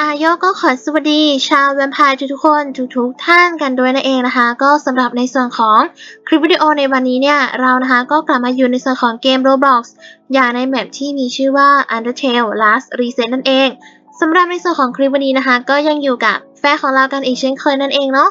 อายก็ขอสวัสดีชาวแวมไพร์ทุกๆคนทุกๆท่านกันด้วยนั่นเองนะคะ ก็สำหรับในส่วนของคลิปวิดีโอในวันนี้เนี่ย เรานะคะก็กลับมาอยู่ในส่วนของเกม Roblox อย่างในแมปที่มีชื่อว่า Undertale Last Reset นั่นเองสำหรับในส่วนของคลิปวันนี้นะคะ ก็ยังอยู่กับแฟนของเรากันอีกเช่นเคยนั่นเองเนาะ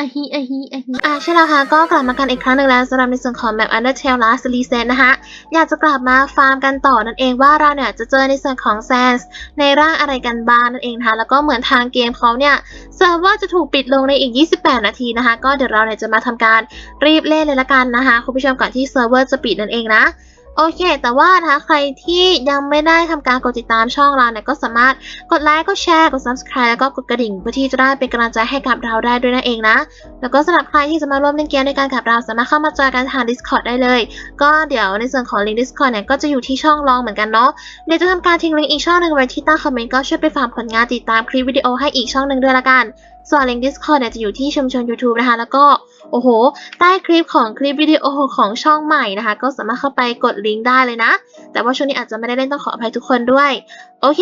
อะฮิอะฮิอะฮิอะใช่แล้วค่ะก็กลับมากันอีกครั้งหนึ่งแล้วสำหรับในส่วนของ Map Undertale Last Reset นะคะอยากจะกลับมาฟาร์มกันต่อนั่นเองว่าเราเนี่ยจะเจอในส่วนของ Sans ในร่างอะไรกันบ้างนั่นเองนะคะแล้วก็เหมือนทางเกมเขาเนี่ยเซิร์ฟเวอร์จะถูกปิดลงในอีก 28 นาทีนะคะ ก็เดี๋ยวเราเนี่ยจะมาทำการรีบเล่นเลยละกันนะคะคุณผู้ชมก่อนที่เซิร์ฟเวอร์จะปิดนั่นเองนะ โอเค แต่ว่านะคะใครที่ยังไม่ได้ทำการกดติดตามช่องเราเนี่ยก็สามารถกดไลค์ กดแชร์ กด subscribe แล้วก็กดกระดิ่งเพื่อที่จะได้เป็นกำลังใจให้กับเราได้ด้วยนั่นเองนะ แล้วก็สำหรับใครที่จะมาร่วมเล่นเกมด้วยกันกับเรา สามารถเข้ามาจอยกันทาง Discord ได้เลย ก็เดี๋ยวในส่วนของลิงก์ Discord เนี่ยก็จะอยู่ที่ช่องรองเหมือนกันเนาะ เดี๋ยวจะทำการทิ้งลิงก์อีกช่องหนึ่งไว้ที่ใต้คอมเมนต์ก็ช่วยไปฝากผลงานติดตามคลิปวิดีโอให้อีกช่องหนึ่งด้วยละกัน ส่วนลิงก์ Discord เนี่ยจะอยู่ที่ชุมชน YouTube นะคะ แล้วก็ โอ้โห ใต้คลิปของคลิปวิดีโอของช่องใหม่นะคะ ก็สามารถเข้าไปกดลิงก์ได้เลยนะ แต่ว่าช่วงนี้อาจจะไม่ได้เล่นต้องขออภัยทุกคนด้วย โอเค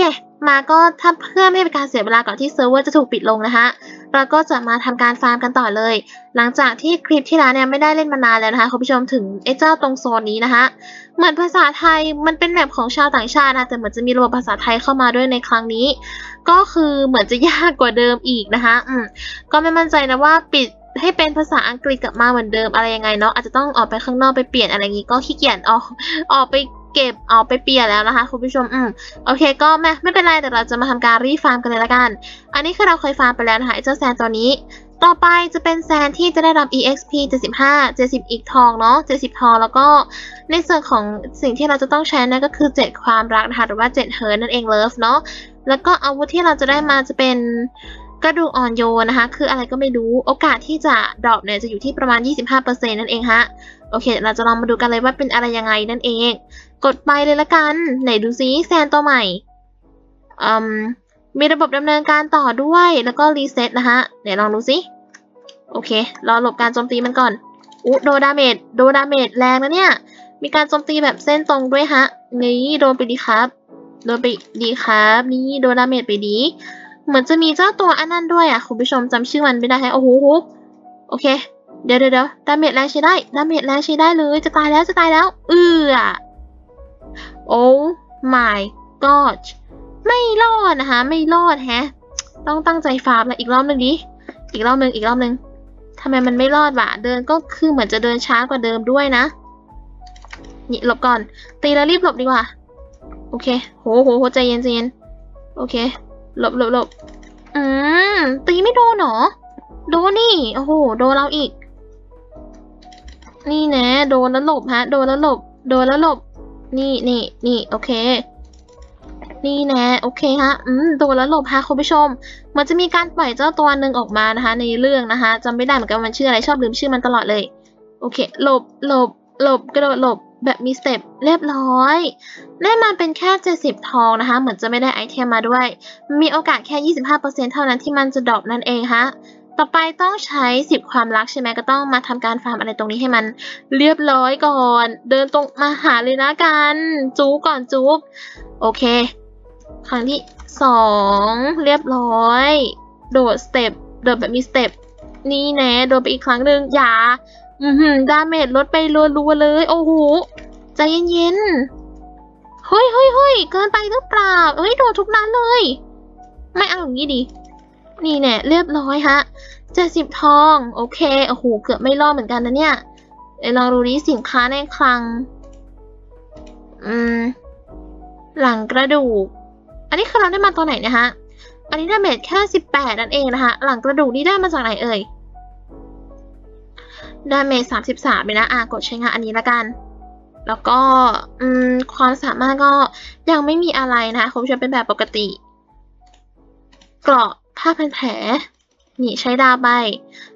มาก็ถ้าเพื่อไม่ให้เป็นการเสียเวลาก่อนที่เซิร์ฟเวอร์จะถูกปิดลงนะคะ เราก็จะมาทำการฟาร์มกันต่อเลย หลังจากที่คลิปที่แล้วเนี่ยไม่ได้เล่นมานานแล้วนะคะคุณผู้ชมถึงไอ้เจ้าตรงโซนนี้นะคะ เหมือนภาษาไทยมันเป็นแบบของชาวต่างชาตินะแต่เหมือนจะมีระบบภาษาไทยเข้ามาด้วยในครั้งนี้ ก็คือเหมือนจะยากกว่าเดิมอีกนะคะ อืมก็ไม่มั่นใจนะว่าปิด ให้เป็นภาษาอังกฤษกลับมาเหมือนเดิมอะไรยังไงเนาะอาจจะต้องออกไปข้างนอกไปเปลี่ยนอะไรอย่างงี้ก็ขี้เกียจออกออกไปเก็บออกไปเปลี่ยนแล้วนะคะคุณผู้ชมอืมโอเค ก็ไม่ไม่เป็นไรแต่เราจะมาทำการรีฟาร์มกันเลยละกัน อันนี้คือเราเคยฟาร์มไปแล้วนะคะไอ้เจ้าแซนตัวนี้ต่อไปจะเป็นแซนที่จะได้รับ exp 75 70 อีกทองเนาะ 70 ทอง แล้วก็ในส่วนของสิ่งที่เราจะต้องใช้นั่นก็คือ 7 ความรักนะคะ หรือว่า 7 เฮิร์นนั่นเองเลิฟเนาะ แล้วก็อาวุธที่เราจะได้มาจะเป็น กระดูกอ่อนโยนนะคะ คืออะไรก็ไม่รู้โอกาสที่จะดรอปเนี่ยจะอยู่ที่ประมาณ 25%นั่นเองฮะโอเค เราจะลองมาดูกันเลยว่าเป็นอะไรยังไงนั่นเอง กดไปเลยละกัน ไหนดูซิแซนตัวใหม่อืมมีระบบดำเนินการต่อด้วยแล้วก็รีเซ็ตนะคะเดี๋ยวลองดูสิโอเครอหลบการโจมตีมันก่อนอุโดดาเมจโดดาเมจแรงนะเนี่ย มีการโจมตีแบบเส้นตรงด้วยฮะนี่โดนไปดีครับ โดนไปดีครับ นี่โดนดาเมจไปดี เหมือนจะมีเจ้าตัวอันนั้นด้วยอะคุณผู้ชมจำชื่อมันไม่ได้ฮะโอ้โหโอเคเดี๋ยวเดี๋ยวเดี๋ยวดาเมจแรงใช้ได้ดาเมจแรงใช้ได้เลยจะตายแล้วจะตายแล้ว เอือโอ้ my god ไม่รอดนะคะ ไม่รอดแฮะ ต้องตั้งใจฟาร์มล้วอีกรอบหนึ่งดิอีกรอบหนึ่งอีกรอบหนึ่งทำไมมันไม่รอดวะเดินก็คือเหมือนจะเดินช้ากว่าเดิมด้วยนะนี่หลบก่อน ตีแล้วรีบหลบดีกว่า โอเค โหโหโหใจเย็นใจเย็นโอเค หลบหลบหลบอืมตีไม่โดนเหรอ โดนนี่ โอ้โห โดนเราอีก นี่แนะ โดนแล้วหลบฮะ โดนแล้วหลบ โดนแล้วหลบ นี่นี่นี่โอเค นี่แนะ โอเคฮะ อืม โดนแล้วหลบฮะคุณผู้ชม มันจะมีการปล่อยเจ้าตัวหนึ่งออกมานะคะ ในเรื่องนะคะจำไม่ได้เหมือนกันมันชื่ออะไรชอบลืมชื่อมันตลอดเลย โอเค หลบ หลบ หลบ กระโดดหลบ แบบมีสเต็ปเรียบร้อย ได้มาเป็นแค่ 70 ทองนะคะ เหมือนจะไม่ได้ไอเทมมาด้วย มีโอกาสแค่ 25%เท่านั้นที่มันจะดรอปนั่นเองฮะต่อไปต้องใช้ 10 ความรักใช่ไหมก็ต้องมาทำการฟาร์มอะไรตรงนี้ให้มันเรียบร้อยก่อน เดินตรงมาหาเลยนะกัน จูก่อนจู๊โอเค ครั้งที่สองเรียบร้อย โดดสเต็ปโดดแบบมีสเต็ปนี่แน่โดดไปอีกครั้งหนึ่งอย่า อือหือดาเมจลดไปรัวๆเลย โอ้โห ใจเย็นๆ เฮ้ยเฮ้ยเฮ้ยเกินไปหรือเปล่าเฮ้ย โดดทุกนั้นเลย ไม่เอาอย่างนี้ดินี่แน่เรียบร้อยฮะเจ็ดสิบทอง โอเค โอ้โห เกือบไม่รอดเหมือนกันนะเนี่ยเดี๋ยวลองดูดิสินค้าในคลัง อืม หลังกระดูก อันนี้คือเราได้มาตัวไหนนะฮะ อันนี้ดาเมจแค่สิบแปดนั่นเองนะคะ หลังกระดูกนี่ได้มาจากไหนเอ่ย ดาเมจสามสิบสามเลยนะอะกดใช้งานอันนี้ละกัน แล้วก็ความสามารถก็ยังไม่มีอะไรนะคะคุณผู้ชมเป็นแบบปกติ เกราะผ้าพันแผลนี่ใช้ดาวไป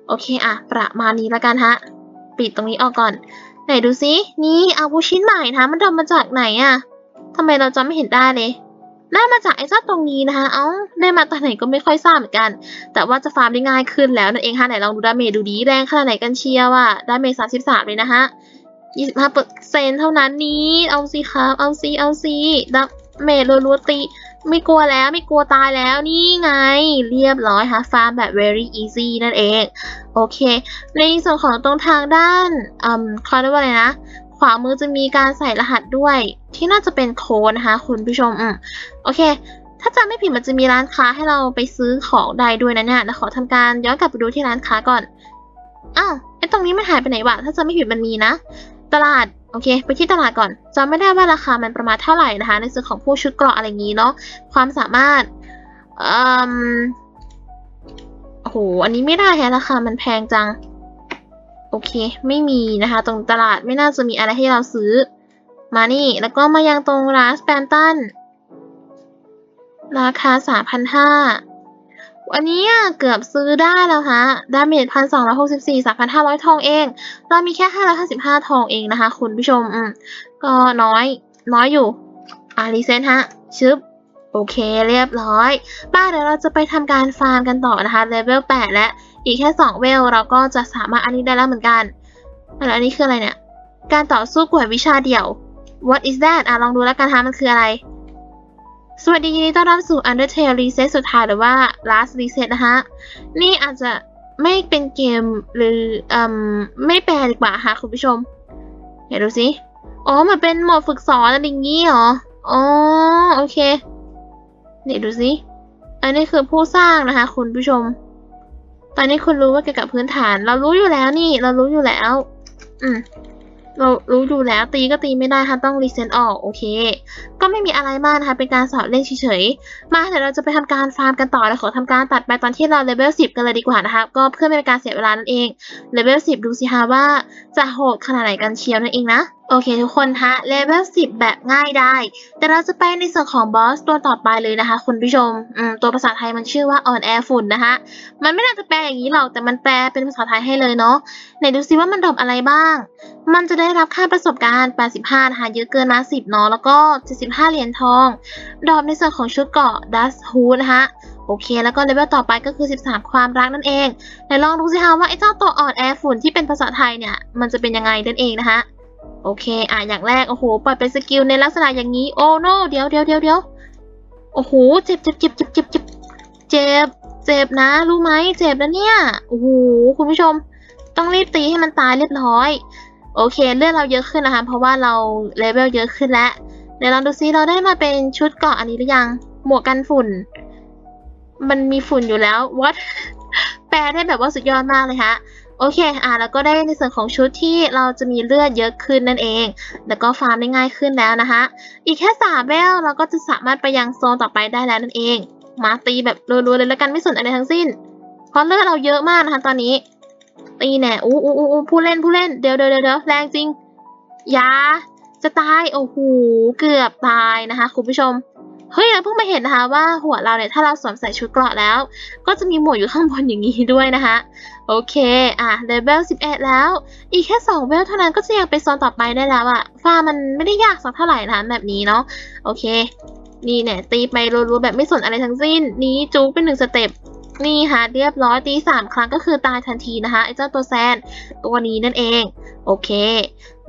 โอเคอะ ประมาณนี้ละกันฮะ ปิดตรงนี้ออกก่อน ไหนดูซิ นี่อาวุธชิ้นใหม่นะ มันทำมาจากไหนอะทำไมเราจะไม่เห็นได้เลย ได้มาจากไอ้เจ้าตรงนี้นะคะ เอ้าได้มาตอนไหนก็ไม่ค่อยทราบเหมือนกัน แต่ว่าจะฟาร์มได้ง่ายขึ้นแล้วนั่นเองค่ะไหนลองดูดาเมจดูดีแรงขนาดไหนกันเชียวอะดาเมจสามสิบสามเลยนะคะยี่สิบห้าเปอร์เซ็นเท่านั้นนี้ เอาสิครับ เอาสิ เอาสิดาเมจรัวๆตี ไม่กลัวแล้วไม่กลัวตายแล้วนี่ไง เรียบร้อยค่ะฟาร์มแบบ very easy นั่นเอง โอเค ในส่วนของตรงทางด้านอืมเขาเรียว่าอะไรนะ วามือจะมีการใส่รหัสด้วย ที่น่าจะเป็นโค้ดนะคะคุณผู้ชมอืมโอเค ถ้าจำไม่ผิดมันจะมีร้านค้าให้เราไปซื้อของใดด้วยนะเนี่ยเดี๋ยวขอทำการย้อนกลับไปดูที่ร้านค้าก่อนอ้าวไอ้ตรงนี้มันหายไปไหนวะถ้าจำไม่ผิดมันมีนะ ตลาดโอเค ไปที่ตลาดก่อนจำไม่ได้ว่าราคามันประมาณเท่าไหร่นะคะ ในส่วนของพวกชุดเกราะอะไรอย่างนี้เนาะความสามารถอืมโอ้โหอันนี้ไม่ได้แฮะราคามันแพงจัง โอเค ไม่มีนะคะ ตรงตลาดไม่น่าจะมีอะไรให้เราซื้อ มานี่ แล้วก็มายังตรงร้านสแปมตัน ราคาสามพันห้าอันนี้เกือบซื้อได้แล้วฮะ ดาเมจพันสองร้อยหกสิบสี่สามพันห้าร้อยทองเอง เรามีแค่ห้าร้อยห้าสิบห้าทองเองนะคะ คุณผู้ชม อืม ก็น้อย น้อยอยู่ อ่ารีเซ็ตฮะ ชึบโอเคเรียบร้อยป้าเดี๋ยวเราจะไปทำการฟาร์มกันต่อนะคะเลเวลแปดและ อีกแค่สองเวล เราก็จะสามารถอันนี้ได้แล้วเหมือนกันแล้วอันนี้คืออะไรเนี่ย การต่อสู้กวดวิชาเดี่ยว What is that อะลองดูแล้วกันฮะมันคืออะไร สวัสดียินดีต้อนรับสู่ Undertale Reset สุดท้ายหรือว่า Last Reset นะคะนี่อาจจะไม่เป็นเกมหรืออืมไม่แปลดีกว่าค่ะคุณผู้ชม เดี๋ยวดูสิ อ๋อมันเป็นโหมดฝึกสอนอะไรอย่างงี้เหรอ อ๋อโอเค เดี๋ยวดูสิ อันนี้คือผู้สร้างนะคะ คุณผู้ชม ตอนนี้คุณรู้ว่าเกี่ยวกับพื้นฐาน เรารู้อยู่แล้วนี่ เรารู้อยู่แล้ว อืมเรารู้อยู่แล้วตีก็ตีไม่ได้ค่ะต้องรีเซ็ตออกโอเค ก็ไม่มีอะไรมากนะคะเป็นการสอนเล่นเฉยๆ มาเดี๋ยวเราจะไปทำการฟาร์มกันต่อแล้วขอทำการตัดไปตอนที่เราเลเวล10 กันเลยดีกว่านะคะก็เพื่อไม่เป็นการเสียเวลานั่นเองเลเวล10 ดูสิคะว่าจะโหดขนาดไหนกันเชียวนั่นเองนะ โอเคทุกคนฮะเลเวล10 แบบง่ายได้ แต่เราจะไปในส่วนของบอสตัวต่อไปเลยนะคะ คุณผู้ชมอืมตัวภาษาไทยมันชื่อว่าออนแอฝุ่นนะคะมันไม่น่าจะแปลอย่างนี้หรอก แต่มันแปลเป็นภาษาไทยให้เลยเนาะไหนดูซิว่ามันดรอปอะไรบ้าง มันจะได้รับค่าประสบการณ์ 85 นะคะ เยอะเกินมา 10 เนาะแล้วก็ 75 เหรียญทองดรอปในส่วนของชุดเกาะ Dust Hood นะคะโอเค แล้วก็เลเวลต่อไปก็คือ 13 ความรักนั่นเองไหนลองดูสิคะว่าไอ้เจ้าตัวอ่อนแอฝุ่นที่เป็นภาษาไทยเนี่ยมันจะเป็นยังไงนั่นเองนะคะ โอเค อะ อย่างแรก โอ้โห ปล่อยเป็นสกิลในลักษณะอย่างนี้ โอ้โน เดี๋ยวเดี๋ยวเดี๋ยวเดี๋ยวโอ้โห เจ็บเจ็บเจ็บเจ็บเจ็บเจ็บเจ็บ เจ็บนะ รู้ไหม เจ็บนะเนี่ย โอ้โห คุณผู้ชม ต้องรีบตีให้มันตายเรียบร้อย โอเค เลือดเราเยอะขึ้นนะคะ เพราะว่าเราเลเวลเยอะขึ้นแล้ว เดี๋ยวลองดูซิ เราได้มาเป็นชุดเกาะอันนี้หรือยัง หมวกกันฝุ่น มันมีฝุ่นอยู่แล้ว what แปลได้แบบว่าสุดยอดมากเลยฮะ โอเค อะ แล้วก็ได้ในส่วนของชุดที่เราจะมีเลือดเยอะขึ้นนั่นเอง แล้วก็ฟาร์มได้ง่ายขึ้นแล้วนะคะ อีกแค่สามเวลเราก็จะสามารถไปยังโซนต่อไปได้แล้วนั่นเอง มาตีแบบรัวๆเลยแล้วกันไม่สนอะไรทั้งสิ้น เพราะเลือดเราเยอะมากนะคะตอนนี้ ตีแน่อู้อู้อู้ผู้เล่นผู้เล่น เดี๋ยวเดี๋ยวเดี๋ยวแรงจริงยาจะตาย โอ้โห เกือบตายนะคะคุณผู้ชม เฮ้ยเราเพิ่งมาเห็นนะคะว่าหัวเราเนี่ยถ้าเราสวมใส่ชุดเกราะแล้ว ก็จะมีหมวกอยู่ข้างบนอย่างนี้ด้วยนะคะโอเคอะเลเวล11 แล้ว อีกแค่2เวลเท่านั้นก็จะยังไปโซนต่อไปได้แล้วอะฟาร์มมันไม่ได้ยากสักเท่าไหร่นะแบบนี้เนาะโอเค นี่เนี่ยตีไปรัวๆแบบไม่สนอะไรทั้งสิ้น นี้จู๊เป็นหนึ่งสเต็ป นี่ค่ะเรียบร้อยตีสามครั้งก็คือตายทันทีนะคะไอ้เจ้าตัวแซนตัวนี้นั่นเอง โอเค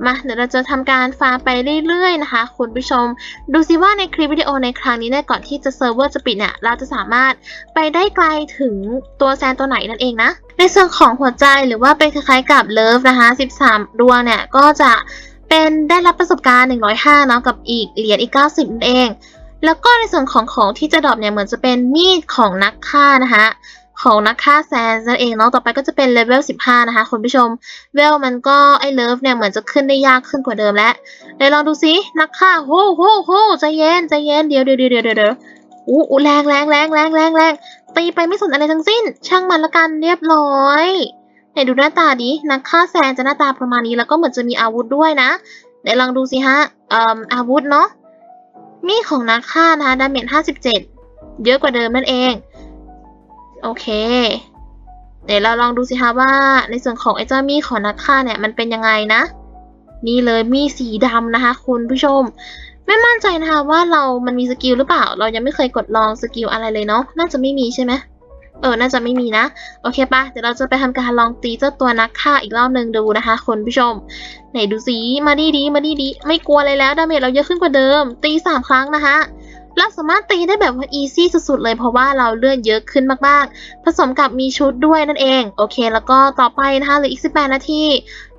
มาเดี๋ยวเราจะทำการฟาร์มไปเรื่อยๆนะคะ คุณผู้ชม ดูสิว่าในคลิปวิดีโอในครั้งนี้เนี่ยก่อนที่จะเซิร์ฟเวอร์จะปิดเนี่ยเราจะสามารถไปได้ไกลถึงตัวแซนตัวไหนนั่นเองนะ ในส่วนของหัวใจหรือว่าเป็นคล้ายๆกับเลิฟนะคะ 13 ดวงเนี่ยก็จะเป็นได้รับประสบการณ์ 105เนาะกับอีกเหรียญอีก 90นั่นเอง แล้วก็ในส่วนของของที่จะดรอปเนี่ยเหมือนจะเป็นมีดของนักฆ่านะคะของนักฆ่าแซนนั่นเองเนาะ ต่อไปก็จะเป็นเลเวล 15 นะคะคุณผู้ชม เวลมันก็ไอเลิฟเนี่ยเหมือนจะขึ้นได้ยากขึ้นกว่าเดิมแล้วเดี๋ยวลองดูซินักฆ่าโหโหโหใจเย็นใจเย็นเดี๋ยวเดี๋ยวเดี๋ยวเดี๋ยวเดี๋ยวอู้แรงแรงแรงแรงแรงแรงตีไปไม่สนอะไรทั้งสิ้น ช่างมันละกันเรียบร้อยไหนดูหน้าตาดินักฆ่าแซนจะหน้าตาประมาณนี้แล้วก็เหมือนจะมีอาวุธด้วยนะเดี๋ยวลองดูสิฮะอออาวุธเนาะ มีดของนักฆ่านะคะดาเมจ57เยอะกว่าเดิมนั่นเอง โอเค เดี๋ยวเราลองดูสิคะว่า ในส่วนของไอ้เจ้ามีดของนักฆ่าเนี่ยมันเป็นยังไงนะ นี่เลยมีดสีดำนะคะ คุณผู้ชม ไม่มั่นใจนะคะว่าเรามันมีสกิลหรือเปล่า เรายังไม่เคยกดลองสกิลอะไรเลยเนาะน่าจะไม่มีใช่ไหม เออ น่าจะไม่มีนะ โอเคปะเดี๋ยวเราจะไปทำการลองตีเจ้าตัวนักฆ่าอีกรอบหนึ่งดูนะคะคุณผู้ชม ไหนดูสิ มาดีดีมาดีดี ไม่กลัวอะไรแล้ว ดาเมจเราเยอะขึ้นกว่าเดิม ตีสามครั้งนะคะเราสามารถตีได้แบบว่าอีซี่สุดๆเลยเพราะว่าเราเลื่อนเยอะขึ้นมากๆ ผสมกับมีชุดด้วยนั่นเอง โอเค แล้วก็ต่อไปนะคะเหลืออีก 18 นาที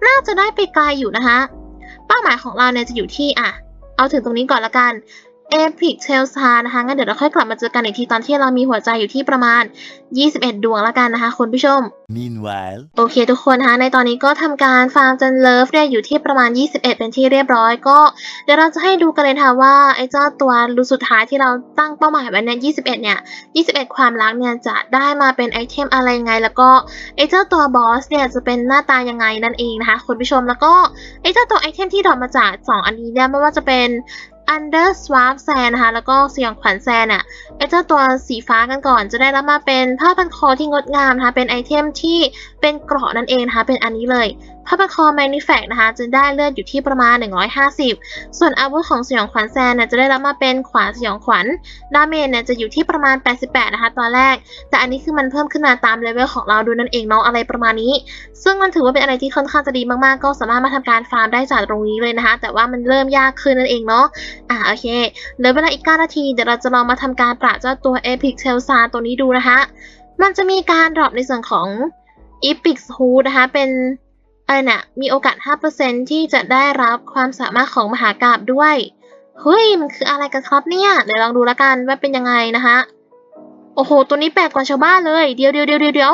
น่าจะได้ไปไกลอยู่นะคะ เป้าหมายของเราเนี่ยจะอยู่ที่อะ เอาถึงตรงนี้ก่อนละกัน Epic t a l s a นะคะงั้นเดี๋ยวเราค่อยกลับมาเจอกันอีกทีตอนที่เรามีหัวใจอยู่ที่ประมาณ 21 ดวงละกันนะคะคุณผู้ชม Meanwhile, โอเคทุกคนนะคะในตอนนี้ก็ทำการฟาร์มจนเลิฟเนี่ยอยู่ที่ประมาณ 21 เป็นที่เรียบร้อยก็เดี๋ยวเราจะให้ดูกันเลยค่ะว่าไอ้เจ้าตัวรูสุดท้ายที่เราตั้งเป้าหมายไว้เนี่ย21 เนี่ย 21 ความรักเนี่ยจะได้มาเป็นไอเทมอะไรยังไง แล้วก็ไอ้เจ้าตัวบอสเนี่ยจะเป็นหน้าตายังไงนั่นเองนะคะคุณผู้ชมแล้วก็ไอ้เจ้าตัวไอเทมที่ดรอปมาจาก 2 อันนี้เนี่ยไม่ว่าจะเป็น Under Swap Sand นะคะ แล้วก็สยองขวัญแซนอะไอเจ้าตัวสีฟ้ากันก่อนจะได้รับมาเป็นผ้าพันคอที่งดงามนะคะ เป็นไอเทมที่เป็นเกราะนั่นเองนะคะ เป็นอันนี้เลย ผ้าพันคอ Manufact นะคะจะได้เลือดอยู่ที่ประมาณ 150 ส่วนอาวุธของสยองขวัญแซนเนี่ยจะได้รับมาเป็นขวานสยองขวัญดาเมจเนี่ยจะอยู่ที่ประมาณ 88 นะคะตอนแรก แต่อันนี้คือมันเพิ่มขึ้นมาตามเลเวลของเราดูนั่นเองเนาะอะไรประมาณนี้ ซึ่งมันถือว่าเป็นอะไรที่ค่อนข้างจะดีมากๆ ก็สามารถมาทำการฟาร์มได้จากตรงนี้เลยนะคะ แต่ว่ามันเริ่มยากขึ้นนั่นเองเนาะอ่าโอเคเหลือเวลาอีก 9 นาที เดี๋ยวเราจะลองมาทำการปราบเจ้าตัว Epic t a l s a ตัวนี้ดูนะคะ มันจะมีการดรอปในส่วนของ Epic Hood นะคะ เป็นอะไรนี่ยมีโอกาส 5%ที่จะได้รับความสามารถของมหากราบด้วยเฮ้ยมันคืออะไรกันครับเนี่ย เดี๋ยวลองดูแล้วกันว่าเป็นยังไงนะคะโอ้โห ตัวนี้แปลกกว่าชาวบ้านเลยเดี๋ยวเดี๋ยวเดี๋ยวเดี๋ยวเดี๋ยว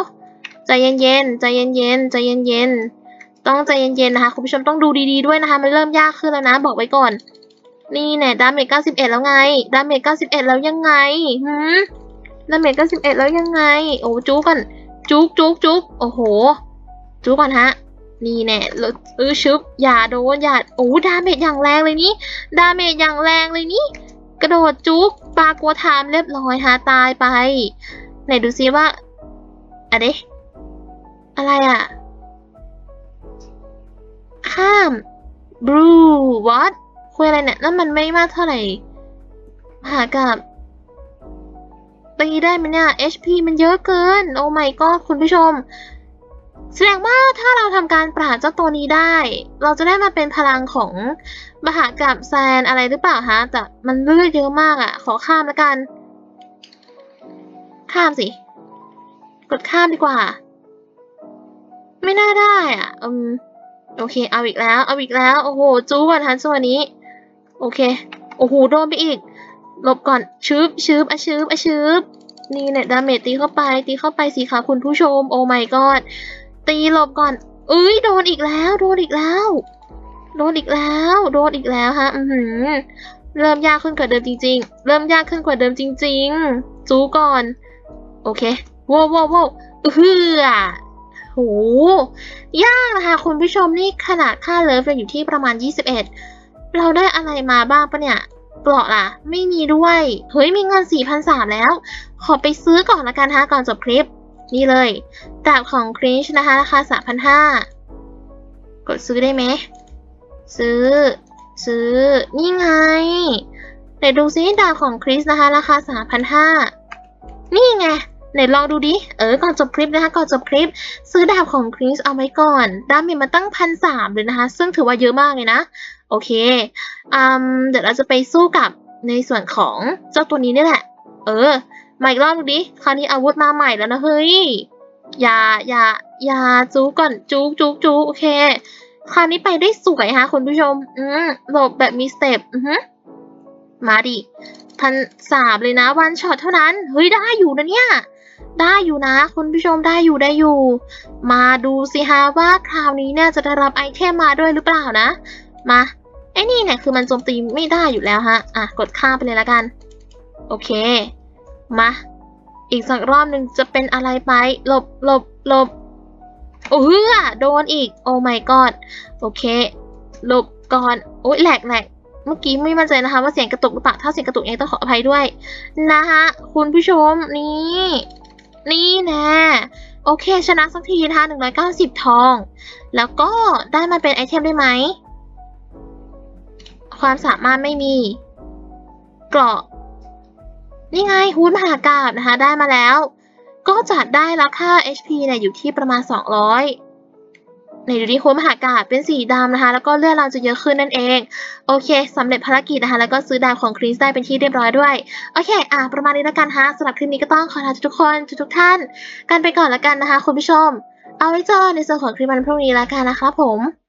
ใจเย็นๆ ใจเย็นๆ ใจเย็นๆ ต้องใจเย็นๆ นะคะ คุณผู้ชมต้องดูดีๆ ด้วยนะคะ มันเริ่มยากขึ้นแล้วนะ บอกไว้ก่อน นี่แน่ดาเมจ91แล้วไง ดาเมจ91แล้วยังไงหืมดาเมจ91แล้วยังไง โอ้จุกก่อนจุกจุกจุกโอ้โห จุกก่อนฮะ นี่แน่แล้วเออชึบ อย่าโดน อย่า โอ้ดาเมจอย่างแรงเลยนี่ ดาเมจอย่างแรงเลยนี่ กระโดดจุก ปลากัวไทม์เรียบร้อยฮะตายไป ไหนดูซิว่าอะเดอะไรอะ ข้ามบรูวัด คุยอะไรเนี่ยนั่นมันไม่มากเท่าไหร่หากับตีได้ไหมเนี่ย HP มันเยอะเกิน โอ้ไม่ก็คุณผู้ชม แสดงว่าถ้าเราทำการปราบเจ้าตัวนี้ได้ เราจะได้มาเป็นพลังของมหากราบแซนอะไรหรือเปล่าฮะ แต่มันเลือดเยอะมากอะ่ะ ขอข้ามแล้วกัน ข้ามสิ กดข้ามดีกว่า ไม่น่าได้อะ อืม โอเค เอาอีกแล้ว เอาอีกแล้ว โอ้โห จู๊ก่อนทันส่วนนี้ โอเค โอ้โห โดนไปอีก หลบก่อน ชืบชืบอะชืบอะชืบนี่เนี่ยดาเมจตีเข้าไป ตีเข้าไปสิคะคุณผู้ชม โอ้ my god ตีหลบก่อนเอ้ย โดนอีกแล้ว โดนอีกแล้ว โดนอีกแล้ว โดนอีกแล้วฮะ อือหือ เริ่มยากขึ้นกว่าเดิมจริง ๆ เริ่มยากขึ้นกว่าเดิมจริง ๆ จูก่อน โอเคว้าวว้าวว้าวเออโห ยากนะคะคุณผู้ชมนี่ขนาดค่าเลิฟเราอยู่ที่ประมาณ 21 เราได้อะไรมาบ้างปะเนี่ยเกราะล่ะ ไม่มีด้วย เฮ้ย มีเงิน 4,300 แล้ว ขอไปซื้อก่อนละกันนะคะก่อนจบคลิป นี่เลยดาบของคริชนะคะราคา 3,500 กดซื้อได้ไหม ซื้อ ซื้อ นี่ไง เดี๋ยวดูซิดาบของคริสนะคะ ราคา 3,500 นี่ไงไหนลองดูดิ เออ ก่อนจบคลิปนะคะ ก่อนจบคลิป ซื้อดาบของคริสเอาไว้ก่อน ดาเมจมันตั้งพันสามเลยนะคะ ซึ่งถือว่าเยอะมากเลยนะ โอเคอืมเดี๋ยวเราจะไปสู้กับในส่วนของเจ้าตัวนี้นี่แหละ เออ มาอีกรอบดูดิ คราวนี้อาวุธมาใหม่แล้วนะเฮ้ย อย่า อย่า อย่าจูก่อนจูจูจูโอเค คราวนี้ไปได้สวยฮะคุณผู้ชม อืมหลบแบบมีสเต็ป อือฮึมาดิ พันสามเลยนะวันช็อตเท่านั้น เฮ้ยได้อยู่นะเนี่ย ได้อยู่นะ คุณผู้ชมได้อยู่ได้อยู่ มาดูสิฮะว่าคราวนี้เนี่ยจะได้รับไอเทมมาด้วยหรือเปล่านะ มา ไอ้นี่เนี่ยคือมันโจมตีไม่ได้อยู่แล้วฮะ อะ กดข้ามไปเลยละกัน โอเค มา อีกสักรอบหนึ่งจะเป็นอะไรไป หลบหลบหลบโอ้ยโดนอีก โอ้ my god โอเค หลบก่อน โอ้ยแหลกแหลกเมื่อกี้ไม่มั่นใจนะคะ ว่าเสียงกระตุกหรือเปล่า ถ้าเสียงกระตุกยังต้องขออภัยด้วย นะคะคุณผู้ชมนี่ นี่แน่โอเค ชนะสักทีนะคะ190 ทอง แล้วก็ได้มาเป็นไอเทมได้ไหม ความสามารถไม่มี เกราะ นี่ไงฮูดมหากาบนะคะได้มาแล้ว ก็จะได้รับค่า HP เนี่ยอยู่ที่ประมาณ 200ในดูดีโฮมหากาศเป็นสีดำนะคะ แล้วก็เลือดเราจะเยอะขึ้นนั่นเอง โอเคสำเร็จภารกิจนะคะ แล้วก็ซื้อดาวของคริสได้เป็นที่เรียบร้อยด้วย โอเค อะ ประมาณนี้แล้วกันฮะสำหรับคลิปนี้ก็ต้องขอลาทุกคนทุกท่าน กันไปก่อนแล้วกันนะคะ คุณผู้ชม เอาไว้เจอในส่วนของคลิปวันพรุ่งนี้แล้วกันนะคะผม